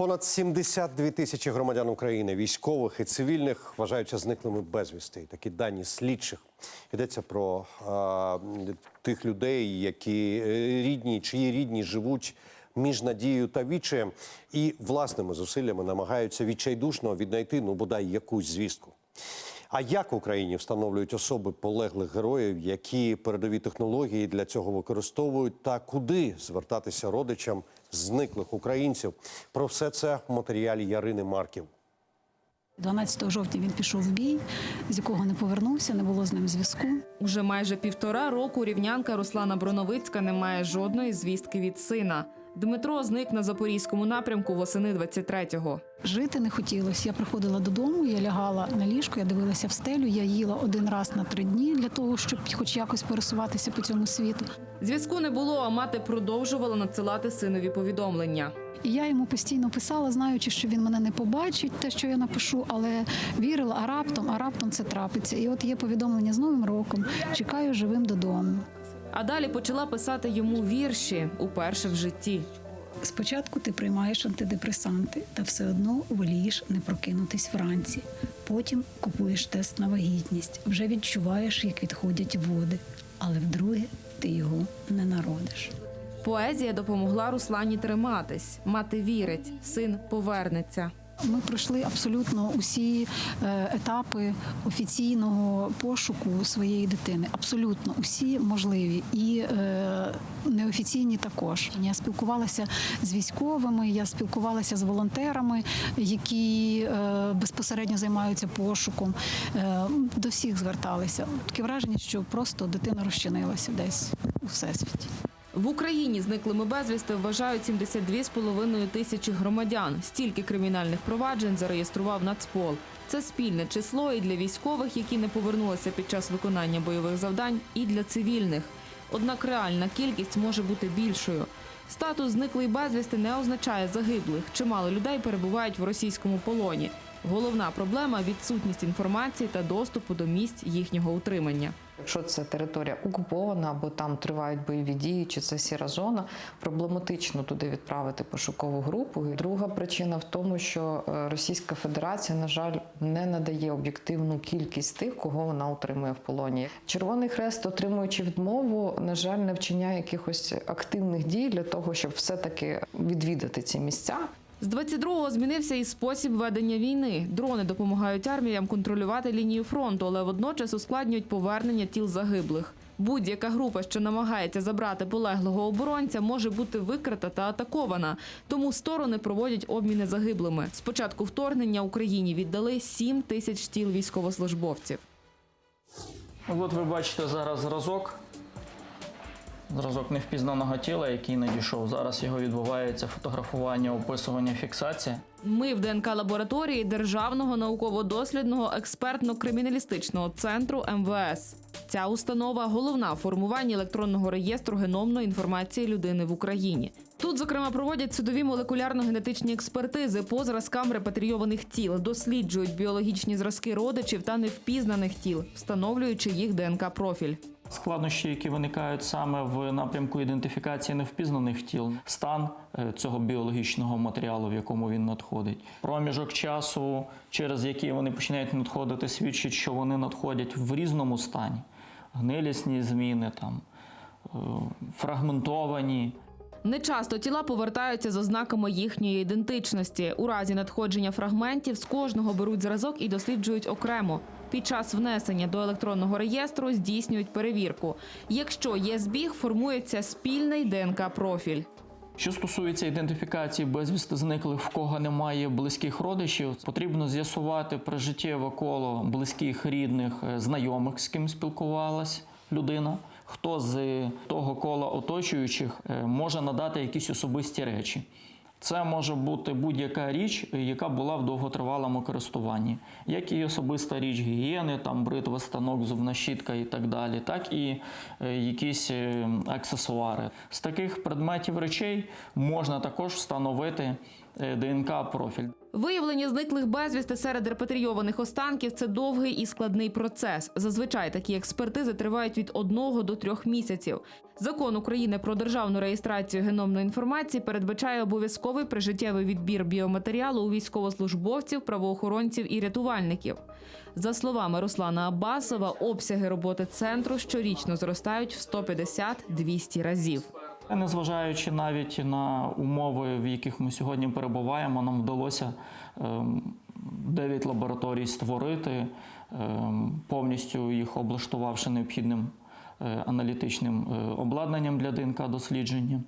Понад 72 тисячі громадян України, військових і цивільних, вважаються зниклими безвісти. Такі дані слідчих. Йдеться про а, тих людей, які е, рідні, чиї рідні живуть між надією та вічаєм, і власними зусиллями намагаються відчайдушно віднайти ну бодай якусь звістку. А як в Україні встановлюють особи полеглих героїв, які передові технології для цього використовують, та куди звертатися родичам зниклих українців? Про все це в матеріалі Ярини Марків. 12 жовтня він пішов в бій, з якого не повернувся, не було з ним зв'язку. Уже майже півтора року рівнянка Руслана Броновицька не має жодної звістки від сина. Дмитро зник на запорізькому напрямку восени 23-го. Жити не хотілося. Я приходила додому, я лягала на ліжко, я дивилася в стелю. Я їла один раз на три дні для того, щоб хоч якось пересуватися по цьому світу. Зв'язку не було, а мати продовжувала надсилати синові повідомлення. І я йому постійно писала, знаючи, що він мене не побачить, те, що я напишу, але вірила, а раптом, а раптом це трапиться. І от є повідомлення з Новим роком. Чекаю живим додому. А далі почала писати йому вірші уперше в житті. Спочатку ти приймаєш антидепресанти, та все одно волієш не прокинутись вранці. Потім купуєш тест на вагітність, вже відчуваєш, як відходять води, але вдруге ти його не народиш. Поезія допомогла Руслані триматись. Мати вірить, син повернеться. Ми пройшли абсолютно усі е, етапи офіційного пошуку своєї дитини. Абсолютно усі можливі і е, неофіційні також. Я спілкувалася з військовими, я спілкувалася з волонтерами, які е, безпосередньо займаються пошуком. До всіх зверталися. Таке враження, що просто дитина розчинилася десь у всесвіті. В Україні зниклими безвісти вважають 72,5 тисячі громадян. Стільки кримінальних проваджень зареєстрував Нацпол. Це спільне число і для військових, які не повернулися під час виконання бойових завдань, і для цивільних. Однак реальна кількість може бути більшою. Статус зниклий безвісти не означає загиблих. Чимало людей перебувають в російському полоні. Головна проблема відсутність інформації та доступу до місць їхнього утримання. Якщо це територія окупована або там тривають бойові дії, чи це сіра зона, проблематично туди відправити пошукову групу. Друга причина в тому, що е, Російська Федерація, на жаль, не надає об'єктивну кількість тих, кого вона утримує в полоні. Червоний Хрест, отримуючи відмову, на жаль, не вчиняє якихось активних дій для того, щоб все-таки відвідати ці місця. З 22-го змінився і спосіб ведення війни. Дрони допомагають арміям контролювати лінію фронту, але водночас ускладнюють повернення тіл загиблих. Будь-яка група, що намагається забрати полеглого оборонця, може бути викрита та атакована. Тому сторони проводять обміни загиблими. З початку вторгнення Україні віддали 7 тисяч тіл військовослужбовців. От ви бачите зараз зразок. Зразок невпізнаного тіла, який надійшов. Зараз його відбувається фотографування, описування, фіксація. Ми в ДНК лабораторії Державного науково-дослідного експертно-криміналістичного центру МВС. Ця установа головна в формуванні електронного реєстру геномної інформації людини в Україні. Тут, зокрема, проводять судові молекулярно-генетичні експертизи по зразкам репатрійованих тіл, досліджують біологічні зразки родичів та невпізнаних тіл, встановлюючи їх ДНК профіль. Складнощі, які виникають саме в напрямку ідентифікації невпізнаних тіл, стан е, цього біологічного матеріалу, в якому він надходить, проміжок часу, через який вони починають надходити, свідчить, що вони надходять в різному стані. Гнилісні зміни, там, е, фрагментовані. Нечасто тіла повертаються з ознаками їхньої ідентичності. У разі надходження фрагментів з кожного беруть зразок і досліджують окремо. Під час внесення до електронного реєстру здійснюють перевірку. Якщо є збіг, формується спільний ДНК-профіль. Що стосується ідентифікації безвісти зниклих, в кого немає близьких родичів, потрібно з'ясувати прижиттєве коло близьких, рідних, е, знайомих, з ким спілкувалась людина. Хто з того кола оточуючих е, може надати якісь особисті речі. Це може бути будь-яка річ, яка була в довготривалому користуванні, як і особиста річ гігієни, там бритва, станок, зубна щітка і так далі, так і е, якісь е, аксесуари. З таких предметів речей можна також встановити е, ДНК профіль. Виявлення зниклих безвісти серед репатрійованих останків це довгий і складний процес. Зазвичай такі експертизи тривають від одного до трьох місяців. Закон України про державну реєстрацію геномної інформації передбачає обов'язковий прижиттєвий відбір біоматеріалу у військовослужбовців, правоохоронців і рятувальників. За словами Руслана Абасова, обсяги роботи центру щорічно зростають в 150-200 разів. Незважаючи навіть на умови, в яких ми сьогодні перебуваємо, нам вдалося ем, 9 лабораторій створити, ем, повністю їх облаштувавши необхідним е, аналітичним е, обладнанням для ДНК дослідження,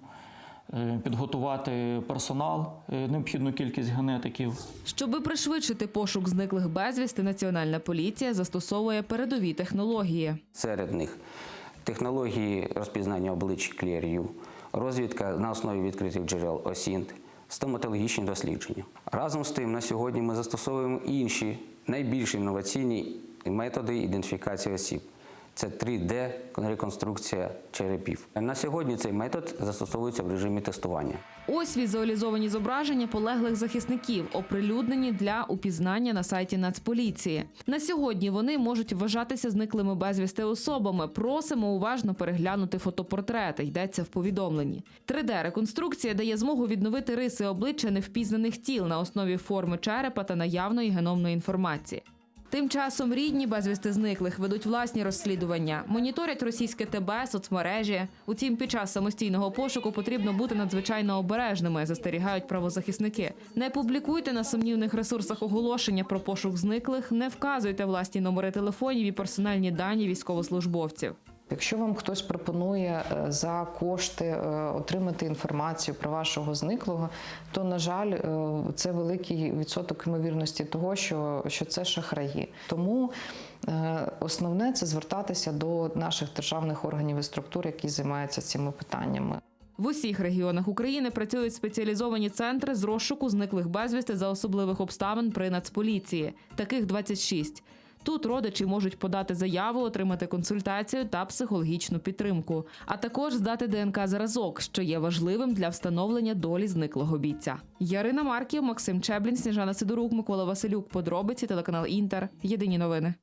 е, підготувати персонал, необхідну кількість генетиків. Щоби пришвидшити пошук зниклих безвісти, Національна поліція застосовує передові технології. Серед них технології розпізнання облич Clear-U, розвідка на основі відкритих джерел ОСІНТ, стоматологічні дослідження. Разом з тим, на сьогодні ми застосовуємо інші найбільш інноваційні методи ідентифікації осіб. Це 3D реконструкція черепів. На сьогодні цей метод застосовується в режимі тестування. Ось візуалізовані зображення полеглих захисників, оприлюднені для упізнання на сайті Нацполіції. На сьогодні вони можуть вважатися зниклими безвісти особами. Просимо уважно переглянути фотопортрети. Йдеться в повідомленні. 3D-реконструкція дає змогу відновити риси обличчя невпізнаних тіл на основі форми черепа та наявної геномної інформації. Тим часом рідні безвісти зниклих ведуть власні розслідування, моніторять російське ТБ, соцмережі. Утім, під час самостійного пошуку потрібно бути надзвичайно обережними, застерігають правозахисники. Не публікуйте на сумнівних ресурсах оголошення про пошук зниклих, не вказуйте власні номери телефонів і персональні дані військовослужбовців. Якщо вам хтось пропонує е, за кошти е, отримати інформацію про вашого зниклого, то на жаль, е, це великий відсоток ймовірності того, що, що це шахраї. Тому основне це звертатися до наших державних органів і структур, які займаються цими питаннями. В усіх регіонах України працюють спеціалізовані центри з розшуку зниклих безвісти за особливих обставин при Нацполіції. Таких 26. Тут родичі можуть подати заяву, отримати консультацію та психологічну підтримку, а також здати ДНК зразок, що є важливим для встановлення долі зниклого бійця. Ярина Марків, Максим Чеблін, Сніжана Сидорук, Микола Василюк. Подробиці телеканал Інтер. Єдині новини.